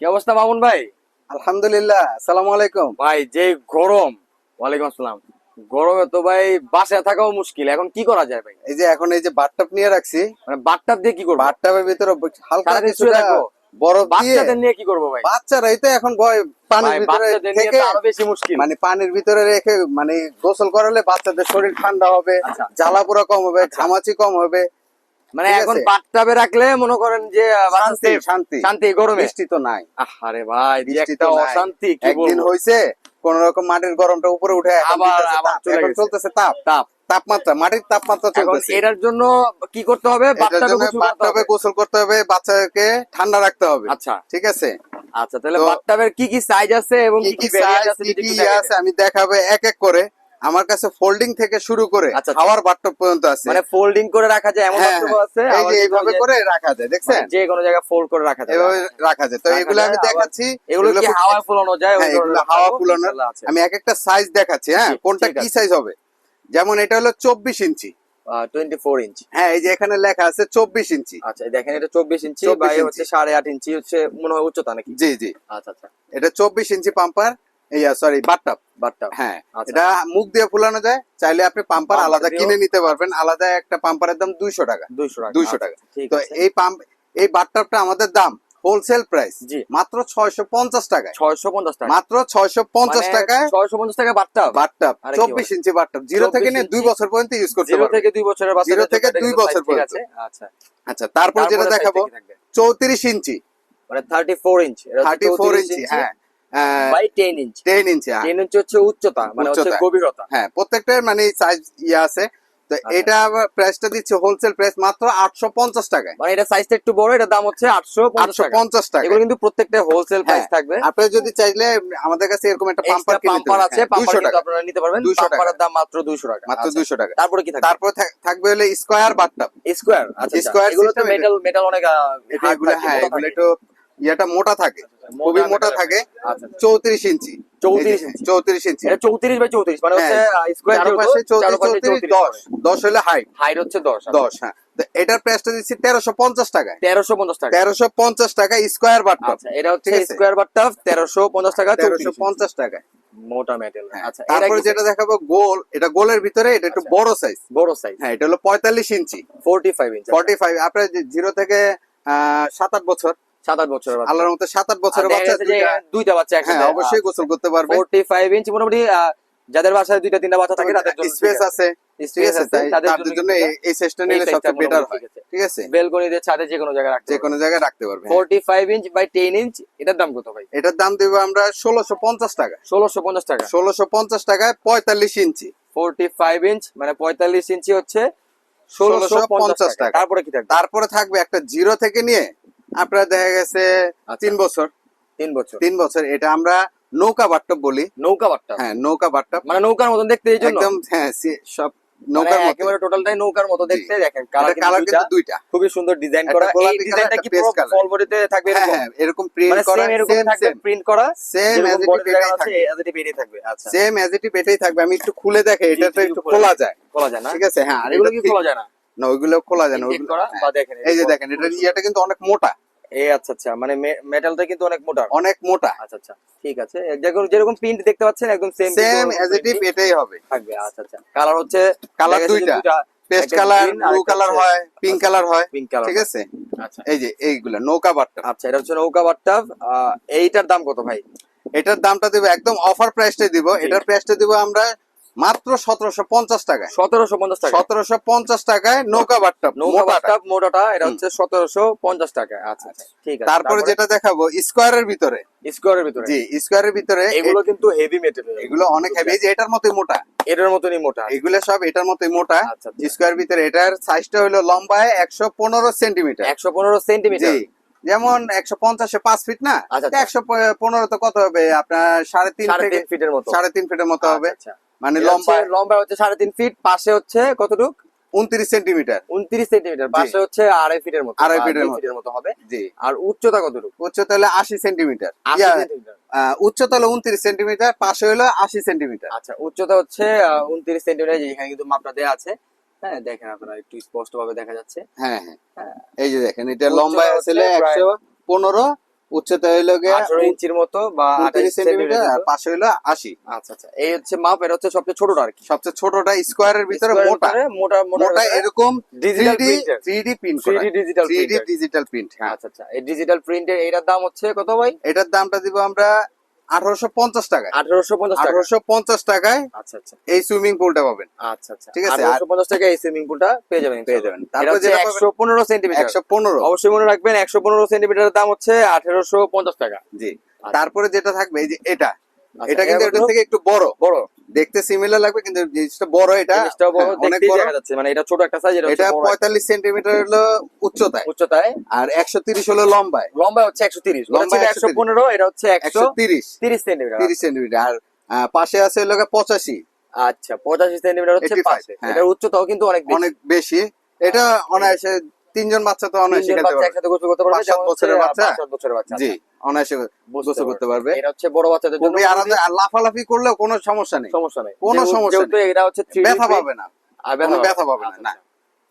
কি অবস্থা মামুন ভাই? আলহামদুলিল্লাহ আসসালামু আলাইকুম। ভাই যে গরম। ওয়ালাইকুম আসসালাম। গরমে তো ভাই বাসায় থাকাও মুশকিল। এখন কি করা যায় ভাই? এই যে এখন এই যে বাথটাব নিয়ে রাখছি মানে বাথটাব দিয়ে কি করব? বাথটাবের ভিতরে হালকা কিছুটা? বরফ বাচ্চাদের নিয়ে কি করব ভাই? এখন ভয় পানির ভিতরে থেকে আরও বেশি মুশকিল। মানে পানির ভিতরে রেখে মানে গোসল করালে বাচ্চাদের শরীর ঠান্ডা হবে আচ্ছা। জ্বালা পোড়া কম হবে ঘামাচি কম হবে মানে এখন। বাথটাবে রাখলে মনে করেন যে শান্তি শান্তি। শান্তি গরমে। বৃষ্টি তো নাই। আরে ভাই বৃষ্টি একটা তো অশান্তি কি একদিন হয়েছে কোন রকম মাটির গরমটা উপরে উঠে আবার- আবার। চলতেছে তাপ। তাপ। তাপমাত্রা মাটির তাপমাত্রা চলতেছে। এটার জন্য কি করতে হবে? বাথটাবে গোসল করতে হবে বাচ্চাকে ঠান্ডা রাখতে হবে। আচ্ছা। ঠিক আছে? আচ্ছা তাহলে বাথটাবের কি কি সাইজ আছে এবং কি কি দেখাই আছে আমি দেখাবো এক এক করে। আমার কাছে ফোল্ডিং থেকে শুরু করে আচ্ছা, আচ্ছা। খাওয়ার বাট্টপ পর্যন্ত আছে। মানে ফোল্ডিং করে রাখা যায় এমন হ্যাঁ, আছে এই যে এইভাবে করে রাখা যায় দেখছেন? মানে যে কোনো জায়গায় ফোল্ড করে রাখা যায়। এভাবে রাখা যায়। তো এগুলো আমি দেখাচ্ছি এগুলো কি হাওয়া ফুলানো যায়? হ্যাঁ, এগুলো হাওয়া আছে। আমি এক একটা সাইজ দেখাচ্ছি হ্যাঁ? কোনটা কি সাইজ হবে? যেমন এটা হলো চব্বিশ ইঞ্চি। Twenty four inch. হ্যাঁ এই যে এখানে লেখা আছে চব্বিশ ইঞ্চি। আচ্ছা দেখেন এটা চব্বিশ ইঞ্চি 24 বা ইঞ্চি। হচ্ছে সাড়ে আট ইঞ্চি হচ্ছে মনে হয় উচ্চতা নাকি? জি জি। আচ্ছা আচ্ছা। এটা চব্বিশ ইঞ্চি পাম্পার ইয়া সরি বাট্টাপ বাথটাব হ্যাঁ আচ্ছা। এটা মুখ দিয়ে ফুলানো যায় চাইলে আপনি পাম্পার আলাদা কিনে নিতে পারবেন। আলাদা একটা পাম্পারের দাম দুইশো টাকা। দুইশো টাকা 200 আচ্ছা, টাকা। তো এই পাম্প এই বাট্টাপটা আমাদের দাম হোলসেল প্রাইস মাত্র ছয়শো পঞ্চাশ টাকায়। ছয়শো পঞ্চাশ টাকা। মাত্র ছয়শো পঞ্চাশ মানে টাকায় ছয়শো পঞ্চাশ টাকা বাট্টাপ আরে চব্বিশ ইঞ্চি বাট্টাপ জিরো থেকে নিয়ে দুই বছর পর্যন্ত ইউজ করতে জিরো থেকে দুই বছরের Zero থেকে দুই বছর পর্যন্ত। আচ্ছা। আচ্ছা তারপর যেটা দেখাবো? চৌত্রিশ ইঞ্চি। মানে thirty four inch thirty four ইঞ্চি। হ্যাঁ। বাই টেন ইঞ্চ টেন ইঞ্চি হ্যাঁ টেন ইঞ্চ হচ্ছে উচ্চতা মানে হচ্ছে গভীরতা। হ্যাঁ প্রত্যেকটার মানে সাইজ ইয়ে আছে। তো আচ্ছা। এটা প্রাইসটা দিচ্ছে হোলসেল প্রাইস মাত্র আটশো পঞ্চাশ টাকায়। মানে এটা সাইজটা একটু বড় এটার দাম হচ্ছে আটশো পঞ্চাশ আটশো টাকা পঞ্চাশ টাকা এগুলো কিন্তু প্রত্যেকটা হোলসেল প্রাইস হ্যাঁ, থাকবে। আপনি যদি চাইলে আমাদের কাছে এরকম একটা পাম্পার পাম্পার আছে পাম্পার কিন্তু টাকা। আপনারা নিতে পারবেন। 200। পাম্পারের দাম মাত্র 200 টাকা। মাত্র আচ্ছা। দুশো টাকা। তারপরে কি থাকবে? তারপর থাক- থাকবে হলে স্কোয়ার বাটটাপ স্কোয়ার আচ্ছা আচ্ছা। Square এগুলো তো মেটাল মেটাল অনেক এটা hard এগুলো হ্যাঁ এগুলো একটু ইয়েটা মোটা থাকে খুবই মোটা থাকে। আচ্ছা চৌত্রিশ ইঞ্চি। 34 চৌত্রিশ ইঞ্চি। এটা 34 বাই 34 মানে হচ্ছে হ্যাঁ, স্কোয়ার চৌত্রিশ চৌত্রিশ দশ দশ হলে হাইট হাইট হচ্ছে 10 দশ হ্যাঁ। এটার প্রাইসটা দিচ্ছি তেরোশো পঞ্চাশ টাকায়। 1350 টাকা। তেরোশো পঞ্চাশ টাকা স্কোয়ার আচ্ছা এটা হচ্ছে ঠিক আছে। স্কোয়ার বাটটা 1350 টাকা তেরোশো পঞ্চাশ টাকায়। মোটা মেটাল হ্যাঁ। আচ্ছা তারপরে যেটা দেখাবো গোল এটা গোলের ভিতরে এটা একটু আচ্ছা। বড় সাইজ বড় সাইজ হ্যাঁ এটা হলো পঁয়তাল্লিশ ইঞ্চি। 45 ইঞ্চি। ফর্টি ফাইভ আপনার জিরো থেকে আহ, সাত আট বছর 7 8 বছরের বাচ্চা। আল্লাহর মতো সাত আট বছরের বাচ্চা দুইটা- বাচ্চা হ্যাঁ অবশ্যই গোসল করতে পারবে। 45 ইঞ্চি মোটামুটি যাদের বাসায় দুইটা তিনটা বাচ্চা থাকে তাদের জন্য স্পেস আছে। স্পেস আছে আছে তাদের তাদের জন্য এই- এই সেশনটা নিলে সবচেয়ে বেটার হয় ঠিক আছে। বেলকনিতে ছাদে যে কোনো জায়গায় রাখতে যে কোনো জায়গায় রাখতে পারবে হ্যাঁ। 45 ইঞ্চ বাই 10 ইঞ্চ এটার দাম কত ভাই? এটার দাম দেবো আমরা ষোলোশো পঞ্চাশ টাকা। 1650 টাকা। ষোলোশো পঞ্চাশ টাকায় পঁয়তাল্লিশ ইঞ্চি। 45 ইঞ্চ মানে 45 ইঞ্চি হচ্ছে 1650 1650 টাকা। টাকা। তারপরে কি থাকবে? তারপরে থাকবে একটা জিরো থেকে নিয়ে আপনার দেখা গেছে আচ্ছা। তিন বছর। 3 বছর। তিন বছর এটা আমরা নৌকা বাট্টপ বলি। নৌকা হ্যাঁ নৌকা মানে নৌকার মতন দেখতে এই জন্য? একদম হ্যাঁ সব মানে নৌকার একেবারে টোটালটাই নৌকার মতো দেখতে দেখেন কালার কালার কিন্তু দুইটা। খুবই সুন্দর ডিজাইন করা। এই ডিজাইনটা কি পুরো paste ফল বডিতে থাকবে হ্যাঁ এরকম? হ্যাঁ প্রিন্ট মানে করা সেম এরকম থাকবে প্রিন্ট করা? সেম অ্যাজ ইট থাকবে। এজ ইট থাকবে আচ্ছা। সেম অ্যাজ ইট থাকবে। আমি একটু খুলে দেখে এটা তো একটু খোলা যায়। খোলা যায় না? ঠিক আছে হ্যাঁ আর এগুলো কি খোলা যায় না? না ওইগুলো খোলা যায় না হ্যাঁ। এই যে দেখেন এটা ইয়েটা কিন্তু অনেক মোটা। এই আচ্ছা আচ্ছা মানে মেটালটা কিন্তু অনেক মোটা। অনেক মোটা। আচ্ছা আচ্ছা ঠিক আছে। যেরকম যেরকম প্রিন্ট দেখতে পাচ্ছেন একদম সেম সেম অ্যাজ ইট এটাই হবে। থাকবে আচ্ছা আচ্ছা। কালার হচ্ছে কালার দুইটা। পেস্ট কালার ব্লু কালার হয় পিঙ্ক কালার হয় পিঙ্ক কালার ঠিক আছে? আচ্ছা। এই যে এইগুলা নৌকা বাট্টা। আচ্ছা এটা হচ্ছে নৌকা বাট্টা। এইটার দাম কত ভাই? এটার দামটা দেবো একদম অফার প্রাইসটাই দিব। এটার প্রাইসটা দিব আমরা মাত্র সতেরোশো পঞ্চাশ টাকায়। সতেরোশো পঞ্চাশ টাকা সতেরোশো পঞ্চাশ টাকায় নৌকা বাট্টা নৌকা। বাট্টা মোটাটা এটা হচ্ছে সতেরোশো পঞ্চাশ টাকা আচ্ছা আচ্ছা ঠিক আছে। তারপরে যেটা দেখাবো স্কোয়ারের ভিতরে। স্কোয়ারের ভিতরে। জি স্কোয়ারের ভিতরে এগুলো কিন্তু হেভি মেটেরিয়াল এগুলো অনেক হেভি যে এটার মতোই মোটা। এটার মতনই মোটা। এগুলো সব এটার মতোই মোটা। আচ্ছা আচ্ছা। স্কোয়ার ভিতরে এটার সাইজটা হলো লম্বায় একশো পনেরো সেন্টিমিটার একশো পনেরো সেন্টিমিটার যেমন একশো পঞ্চাশে পাঁচ ফিট না আচ্ছা, আচ্ছা। একশো পনেরো তো কত হবে? আপনার সাড়ে তিন ফিটের মতো। সাড়ে তিন ফিটের মতো হবে। আচ্ছা, আচ্ছা। মানে লম্বা লম্বা হচ্ছে সাড়ে তিন ফিট পাশে হচ্ছে কতটুক? উনত্রিশ সেন্টিমিটার। উনত্রিশ সেন্টিমিটার পাশে হচ্ছে আড়াই ফিটের মতো আড়াই ফিটের মতো। হবে। জি। আর উচ্চতা কতটুকু? উচ্চতা হলো আশি সেন্টিমিটার। উচ্চতা হলো উনত্রিশ সেন্টিমিটার পাশে হলো আশি সেন্টিমিটার। আচ্ছা উচ্চতা হচ্ছে উনত্রিশ সেন্টিমিটার এখানে কিন্তু মাপটা দেওয়া আছে। হ্যাঁ দেখেন আপনারা একটু স্পষ্ট ভাবে দেখা যাচ্ছে। হ্যাঁ হ্যাঁ। হ্যাঁ। এই যে দেখেন এটা হচ্ছে আসলে একশো পনেরো উচ্চতা হইল আঠারো ইঞ্চির মতো বা আঠাশ সেন্টিমিটার আর পাশে হইল আশি। আচ্ছা আচ্ছা। এই হচ্ছে মাপ এটা হচ্ছে সবচেয়ে ছোটটা আর কি। সবচেয়ে ছোটটা স্কোয়ারের ভিতরে মোটা। মোটা মোটা এরকম digital three D print three digital 3D printer digital print আচ্ছা আচ্ছা। এই ডিজিটাল প্রিন্টের এটার দাম হচ্ছে কত ভাই? এটার দামটা দিব আমরা আঠারোশো পঞ্চাশ টাকায়। আঠারোশো পঞ্চাশ আঠারোশো পঞ্চাশ টাকায় আচ্ছা আচ্ছা। এই সুইমিং পুলটা পাবেন। আচ্ছা আচ্ছা। ঠিক আছে, আঠারোশো পঞ্চাশ টাকায় এই সুইমিং পুলটা পেয়ে যাবেন পেয়ে যাবেন। তারপর একশো পনেরো সেন্টিমিটার একশো পনেরো। অবশ্যই মনে রাখবেন একশো পনেরো সেন্টিমিটারের দাম হচ্ছে আঠারোশো পঞ্চাশ টাকা। জি। আচ্ছা। তারপরে যেটা থাকবে এই যে এটা। এটা কিন্তু থেকে একটু বড়। বড়। দেখতে সিমিলার লাগবে কিন্তু জিনিসটা বড় এটা। জিনিসটাও বড় হ্যাঁ, অনেক বড়। দেখা যাচ্ছে। মানে এটা ছোট একটা সাইজ এটা এটা হচ্ছে বড় পঁয়তাল্লিশ সেন্টিমিটার হলো উচ্চতায়। উচ্চতায়। আর একশো তিরিশ হলো লম্বায়। লম্বা হচ্ছে একশো তিরিশ। লম্বা লম্বা একশো পনেরো এটা হচ্ছে একশো একশো তিরিশ। তিরিশ সেন্টিমিটার তিরিশ সেন্টিমিটার আর পাশে আছে হলো গিয়ে পঁচাশি। আচ্ছা পঁচাশি সেন্টিমিটার হচ্ছে পাশে। হ্যাঁ। এটার উচ্চতাও কিন্তু অনেক বেশি। অনেক বেশি। এটা অনায়াসে তিনজন বাচ্চা তো অনায়াসে খেতে পারবে। একসাথে গোসল করতে পারবে বছরের বাচ্চা? বছরের বাচ্চা জি আচ্ছা, অনায়াসে গোসল করতে পারবে। এটা হচ্ছে বড় বাচ্চাদের জন্য খুবই আরামে আর লাফালাফি করলেও কোনো সমস্যা নেই। সমস্যা নেই। কোনো সমস্যা যেহেতু এটা হচ্ছে 3D ব্যথা পাবে না। আর ব্যথা পাবে না, আচ্ছা, না। আচ্ছা।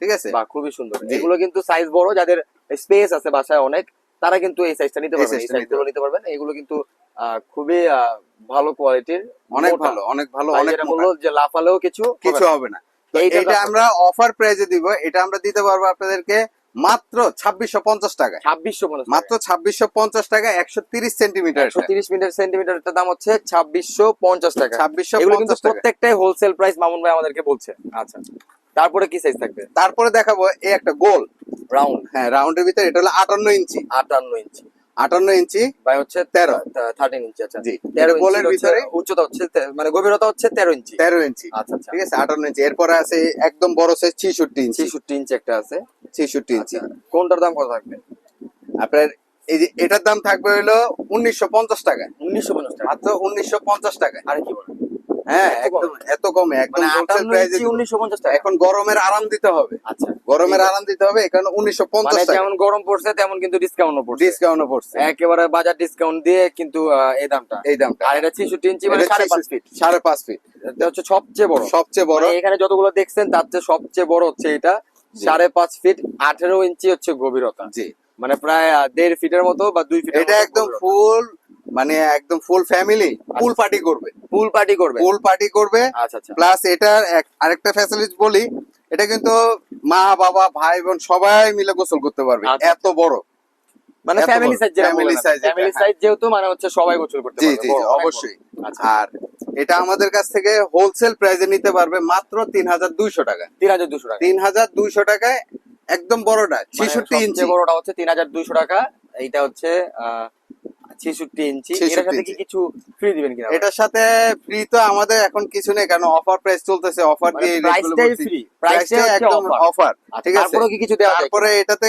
ঠিক আছে? বাহ খুবই সুন্দর। এগুলো কিন্তু সাইজ বড় যাদের স্পেস আছে বাসায় অনেক তারা কিন্তু এই সাইজটা নিতে এই পারবেন এই সাইজগুলো নিতে পারবেন। এগুলো কিন্তু আহ, খুবই ভালো কোয়ালিটির অনেক ভালো অনেক ভালো অনেক। বলল যে লাফালেও কিছু কিছু হবে না। এটা আমরা অফার প্রাইজে দিব। এটা আমরা দিতে পারব আপনাদেরকে মাত্র ছাব্বিশশো পঞ্চাশ টাকায়। 2650 মাত্র ছাব্বিশশো পঞ্চাশ টাকা একশো তিরিশ সেন্টিমিটার তিরিশ মিটার সেন্টিমিটারটার দাম হচ্ছে ছাব্বিশশো পঞ্চাশ টাকা ছাব্বিশশো পঞ্চাশ প্রত্যেকটাই হোলসেল প্রাইস মামুন ভাই আমাদেরকে বলছে। আচ্ছা তারপরে কি সাইজ থাকবে? তারপরে দেখাবো এই একটা গোল। রাউন্ড হ্যাঁ রাউন্ডের ভিতরে এটা হলো আটান্ন ইঞ্চি। আটান্ন ইঞ্চি। আটান্ন ইঞ্চি বাই হচ্ছে তেরো। থার্টিন ইঞ্চি আচ্ছা। জি তেরো এটা ভিতরে উচ্চতা হচ্ছে মানে গভীরতা হচ্ছে তেরো ইঞ্চি। তেরো ইঞ্চি। আচ্ছা আচ্ছা। ঠিক আছে আটান্ন ইঞ্চি। এরপরে আছে একদম বড় সাইজ ছিষট্টি ইঞ্চি। ছিষট্টি ইঞ্চি একটা আছে। ছিষট্টি ইঞ্চি। আচ্ছা কোনটার দাম কত থাকবে? আপনার এই যে এটার দাম থাকবে হলো উনিশশো পঞ্চাশ টাকা। উনিশশো পঞ্চাশ টাকা। মাত্র উনিশশো পঞ্চাশ টাকা আর কি বলেন? হ্যাঁ একদম এত কমে একদম মানে হোলসেল প্রাইসে পঞ্চাশ টাকা। এখন গরমের আরাম দিতে হবে। আচ্ছা। গরমের আরাম দিতে হবে এখানে উনিশশো পঞ্চাশ মানে টাকা। যেমন গরম পড়ছে তেমন কিন্তু ডিসকাউন্টও পড়ছে। ডিসকাউন্ট পড়ছে। একেবারে বাজার ডিসকাউন্ট দিয়ে কিন্তু এই দামটা। এই দামটা। আর এটা ছেষট্টি ইঞ্চি মানে এটা সাড়ে পাঁচ ফিট সাড়ে পাঁচ ফিট এটা হচ্ছে সবচেয়ে বড়। সবচেয়ে বড়। মানে এখানে যতগুলো দেখছেন তার চেয়ে সবচেয়ে বড় হচ্ছে এটা। জি। সাড়ে পাঁচ ফিট আঠেরো ইঞ্চি হচ্ছে গভীরতা। জি। মানে প্রায় দেড় ফিটের মতো বা দুই ফিট এটা একদম ফুল মানে একদম ফুল ফ্যামিলি ফুল পার্টি করবে। ফুল পার্টি করবে? ফুল পার্টি করবে। আচ্ছা আচ্ছা। প্লাস এটার এক- আরেকটা ফ্যাসিলিটি বলি এটা কিন্তু মা বাবা ভাই বোন সবাই মিলে গোসল করতে পারবে। আচ্ছা। এত বড়। মানে ফ্যামিলি সাইজ ফ্যামিলি সাইজ এটা, হ্যাঁ। সাইজ যেহেতু মানে হচ্ছে সবাই গোসল করতে পারবে। জি জি অবশ্যই। আচ্ছা। আর এটা আমাদের কাছ থেকে হোলসেল প্রাইসে নিতে পারবে মাত্র তিন হাজার দুইশো টাকা। তিন হাজার দুশো টাকা। তিন হাজার দুইশো টাকায় একদম বড়টা মানে ছেষট্টি ইঞ্চি। বড়টা হচ্ছে তিন হাজার দুশো টাকা। এইটা হচ্ছে ছেষট্টি ইঞ্চি। 66 এটার সাথে কি কিছু ফ্রি দিবেন কিনা? এটার সাথে ফ্রি তো আমাদের এখন কিছু নেই কারণ অফার প্রাইস চলতেছে অফার মানে দিয়ে প্রাইসটাই ফ্রি প্রাইসটাই একদম অফার অফার ঠিক আছে? তারপরেও কি কিছু দেওয়া তারপরে এটাতে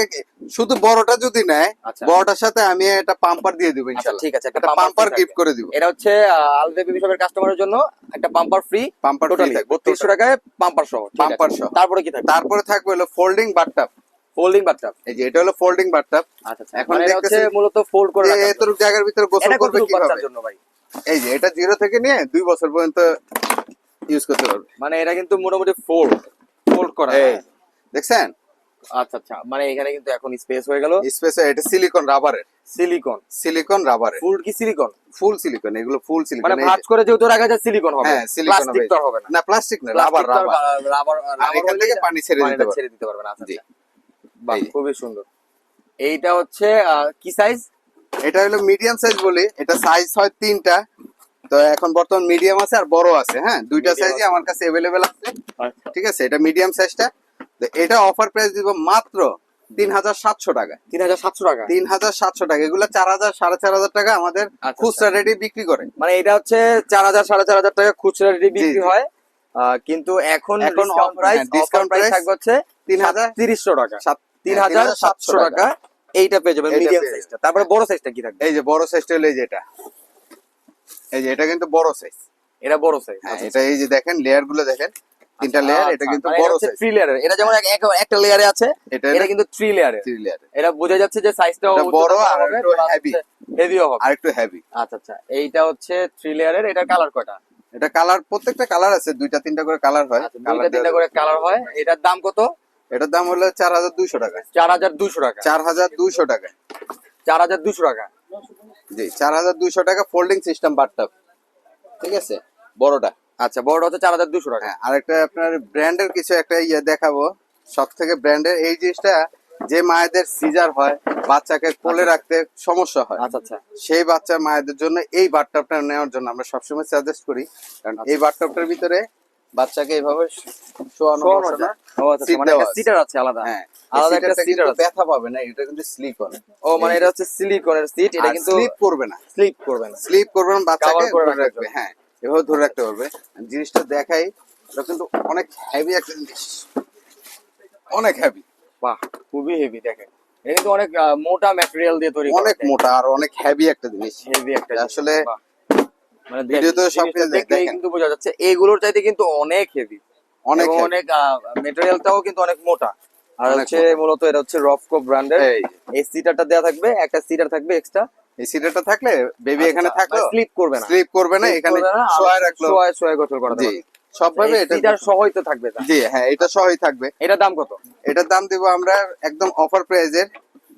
শুধু বড়টা যদি নেয় আচ্ছা। বড়টার সাথে আমি একটা পাম্পার দিয়ে দিব আচ্ছা ইনশাআল্লাহ ঠিক আছে একটা পাম্পার গিফট করে দিব। এটা হচ্ছে আলদে বেবি শপের কাস্টমারের জন্য একটা পাম্পার ফ্রি পাম্পার টোটালি বত্রিশশো টাকায় পাম্পার সহ পাম্পার। সহ। তারপরে কি থাকবে? তারপরে থাকবে হলো ফোল্ডিং বাথটাব ফোল্ডিং বাথটাব এই যে এটা হলো ফোল্ডিং বাথটাব আচ্ছা আচ্ছা। এখন এখন দেখতেছি মূলত ফোল্ড করে জন্য। এতটুকু জায়গার ভিতরে গোসল করবে কীভাবে? জন্য ভাই। এই যে এটা জিরো থেকে নিয়ে দুই বছর পর্যন্ত ইউজ করতে পারবে। মানে এটা কিন্তু মোটামুটি ফোল্ড ফোল্ড করা। দেখছেন? আচ্ছা আচ্ছা। মানে এখানে কিন্তু এখন স্পেস হয়ে গেল। স্পেসে এটা সিলিকন রাবারের সিলিকন সিলিকন রাবারের ফুল কি সিলিকন ফুল সিলিকন এগুলো ফুল সিলিকন মানে ভাঁজ করে যেহেতু রাখা যায় সিলিকন হবে। হ্যাঁ, প্লাস্টিক হবে। না। প্লাস্টিক না রাবার রাবার রাবার আর এখান থেকে পানি ছেড়ে দিতে পারবে। ছেড়ে দিতে পারবে না। আচ্ছা আচ্ছা। বাহ খুবই সুন্দর। এইটা হচ্ছে কি সাইজ এটা হলো মিডিয়াম সাইজ বলি। এটা সাইজ হয় তিনটা। তো এখন বর্তমান মিডিয়াম আছে আর বড় আছে হ্যাঁ? দুইটা সাইজই আমার কাছে অ্যাভেলেবেল আছে। আচ্ছা। ঠিক আছে? এটা মিডিয়াম সাইজটা তো এটা অফার প্রাইস দিব মাত্র তিন হাজার সাতশো টাকা তিন হাজার সাতশো টাকা। তিন হাজার সাতশো টাকা। এগুলো চার হাজার সাড়ে চার হাজার টাকা আমাদের আচ্ছা, খুচরা রেটে বিক্রি করে। মানে এটা হচ্ছে চার হাজার সাড়ে চার হাজার টাকা খুচরা রেটে বিক্রি হয়। কিন্তু এখন এখন ডিসকাউন্ট প্রাইস হ্যাঁ, ডিসকাউন্ট প্রাইস থাকবে হচ্ছে তিন হাজার তিরিশশো টাকা তিন হাজার সাতশো টাকা। এইটা পেয়ে যাবেন মিডিয়াম সাইজটা তারপরে বড় সাইজটা কি থাকবে? এই যে বড় সাইজটা হলো এই যে এটা। এই যে এটা কিন্তু বড় সাইজ এটা বড় সাইজ এটা এই যে দেখেন লেয়ারগুলো দেখেন। তিনটা লেয়ার এটা কিন্তু বড় সাইজ থ্রি লেয়ারের এটা যেমন এক- এক- একটা লেয়ারে আছে এটা এটা কিন্তু থ্রি লেয়ারের থ্রি লেয়ার এটা বোঝা যাচ্ছে যে সাইজটা বড় আর একটু heavy। হেভিও হবে। আর একটু হেভি আচ্ছা আচ্ছা। এইটা হচ্ছে থ্রি লেয়ারের এটা কালার কয়টা? এটা কালার প্রত্যেকটা কালার আছে। দুইটা তিনটা করে কালার হয়। আচ্ছা কালার দুইটা তিনটা করে কালার হয়। এটার দাম কত? এটার দাম হলো চার হাজার দুইশো টাকা। চার হাজার দুশো টাকা। চার হাজার দুইশো টাকা। চার হাজার দুশো টাকা। জি চার হাজার দুইশো টাকা ফোল্ডিং সিস্টেম বাটটাপ ঠিক আছে? বড়টা। আচ্ছা বড়টা হচ্ছে চার হাজার দুশো টাকা। হ্যাঁ আরেকটা আপনার ব্র্যান্ডের কিছু একটা ইয়ে দেখাবো। সব থেকে ব্র্যান্ডের এই জিনিসটা যে মায়েদের সিজার হয় বাচ্চাকে কোলে রাখতে সমস্যা হয়। আচ্ছা আচ্ছা। সেই বাচ্চা মায়েদের জন্য এই বাথটাবটা নেওয়ার জন্য আমরা সবসময় সাজেস্ট করি। কারণ এই বাথটাবটার ভিতরে বাচ্চাকে শোয়ানো শোয়ানো ও মানে একটা সিটার আছে। আলাদা। হ্যাঁ আলাদা একটা সিটার আছে। ব্যথা পাবে না এটা কিন্তু স্লিপ ও মানে এটা হচ্ছে সিলিকনের সিট এটা কিন্তু স্লিপ করবে না। স্লিপ করবে না। স্লিপ করবে না বাচ্চাকে ধরে রাখবে। হ্যাঁ এভাবে ধরে রাখতে পারবে। জিনিসটা দেখাই এটা কিন্তু অনেক হেভি একটা জিনিস। অনেক হেভি বাহ খুবই হেভি দেখেন। এটা কিন্তু অনেক মোটা ম্যাটেরিয়াল দিয়ে তৈরি অনেক মোটা আর অনেক হেভি একটা জিনিস। হেভি একটা আসলে। মানে ভিডিওতে সব কিছু দেখেন। কিন্তু বোঝা যাচ্ছে এইগুলোর চাইতে কিন্তু অনেক হেভি অনেক। অনেক মেটেরিয়ালটাও কিন্তু অনেক মোটা। আর হচ্ছে মূলত এটা হচ্ছে রফকো ব্র্যান্ডের এই। সিটারটা দেওয়া থাকবে একটা সিটার থাকবে এক্সট্রা এই সিটারটা থাকলে বেবি এখানে থাকল স্লিপ আচ্ছা, করবে না স্লিপ করবে না এখানে শোয়া রাখল। শোয়ায় শোয়ায় গোসল করা যাবে সবভাবে এটা সিটার সহই তো থাকবে জি হ্যাঁ এটা সহই থাকবে। এটার দাম কত? এটার দাম দিব আমরা একদম অফার প্রাইজের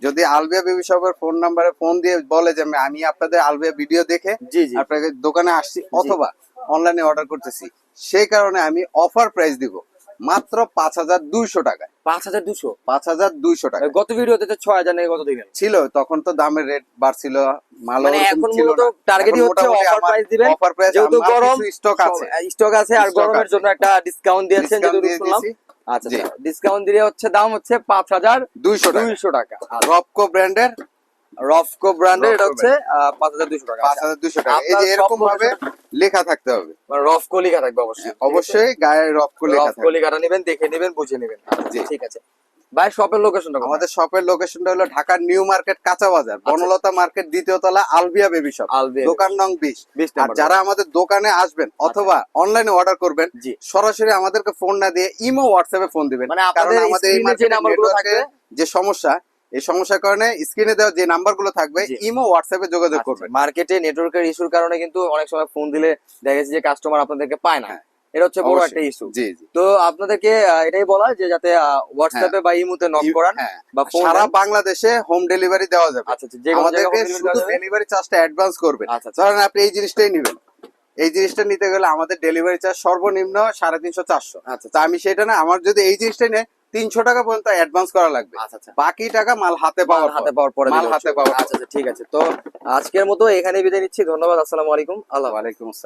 যদি আলবিয়া বেবি শপের ফোন নাম্বারে ফোন দিয়ে বলে যে আমি- আপনাদের আলবিয়া ভিডিও দেখে জি জি। আপনাকে দোকানে আসছি অথবা অনলাইনে অর্ডার করতেছি সেই কারণে আমি অফার প্রাইস দিব মাত্র পাঁচ হাজার দুইশো টাকা পাঁচ হাজার দুশো পাঁচ হাজার দুইশো টাকা গত ভিডিওতে তো ছয় হাজার নাকি কত দিলেন ছিল তখন তো দামের রেট বাড়ছিল মাল মানে এখন মূলত টার্গেটই হচ্ছে অফার প্রাইস দিবেন। অফার প্রাইস যেহেতু গরম স্টক আছে। স্টক আছে আর গরমের জন্য একটা ডিসকাউন্ট দিয়েছেন যেহেতু শুনলাম। আচ্ছা ডিসকাউন্ট দিলে হচ্ছে দাম হচ্ছে পাঁচ হাজার দুইশো দুইশো টাকা। রপকো ব্র্যান্ডের রফকো ব্র্যান্ডের এটা হচ্ছে পাঁচ হাজার দুইশো টাকা। পাঁচ হাজার দুইশো টাকা। এই যে এরকম ভাবে লেখা থাকতে হবে। মানে রফকো লেখা থাকবে অবশ্যই। অবশ্যই গায়ে রফকো লেখা রফকো লেখাটা নেবেন দেখে নেবেন বুঝে নেবেন। ঠিক আছে। ভাই শপের লোকেশনটা আমাদের শপের লোকেশনটা হলো ঢাকার নিউ মার্কেট কাঁচা বাজার বনলতা মার্কেট দ্বিতীয় তলা আলবিয়া বেবি শপ দোকান নং বিশ। আর যারা আমাদের দোকানে আসবেন অথবা অনলাইনে অর্ডার করবেন জি। সরাসরি আমাদেরকে ফোন না দিয়ে ইমো হোয়াটসঅ্যাপে ফোন দিবেন। মানে কারণ আমাদের এই যে মার্কেটে যে সমস্যা এই সমস্যার কারণে স্ক্রিনে দেওয়া যে নাম্বারগুলো থাকবে। ইমো হোয়াটসঅ্যাপে যোগাযোগ করবেন। মার্কেটে নেটওয়ার্কের ইস্যুর কারণে কিন্তু অনেক সময় ফোন দিলে দেখা যাচ্ছে যে কাস্টমার আপনাদেরকে পায় না। হ্যাঁ। এটা হচ্ছে বড় একটা ইস্যু জি জি। তো আপনাদেরকে এটাই বলা যে যাতে হোয়াটসঅ্যাপে বা ইমুতে নক করান হ্যাঁ। বা সারা বাংলাদেশে হোম ডেলিভারি দেওয়া যাবে। আচ্ছা আচ্ছা যে আমাদেরকে শুধু ডেলিভারি চার্জটা অ্যাডভান্স করবেন। আচ্ছা, আচ্ছা। ধরেন আপনি এই জিনিসটাই নেবেন। এই জিনিসটা নিতে গেলে আমাদের ডেলিভারি চার্জ সর্বনিম্ন সাড়ে তিনশো চারশো। আচ্ছা তা আমি সেটা না আমার যদি এই জিনিসটাই নেই তিনশো টাকা পর্যন্ত অ্যাডভান্স করা লাগবে। আচ্ছা আচ্ছা। বাকি টাকা মাল হাতে পাওয়ার হাতে পাওয়ার পরে মাল হাতে। পাওয়ার আচ্ছা আচ্ছা ঠিক আছে। তো আজকের মতো এখানে বিদায় নিচ্ছি। ধন্যবাদ আসসালামু আলাইকুম। আল্লাহ। ওয়ালাইকুম আসসালাম।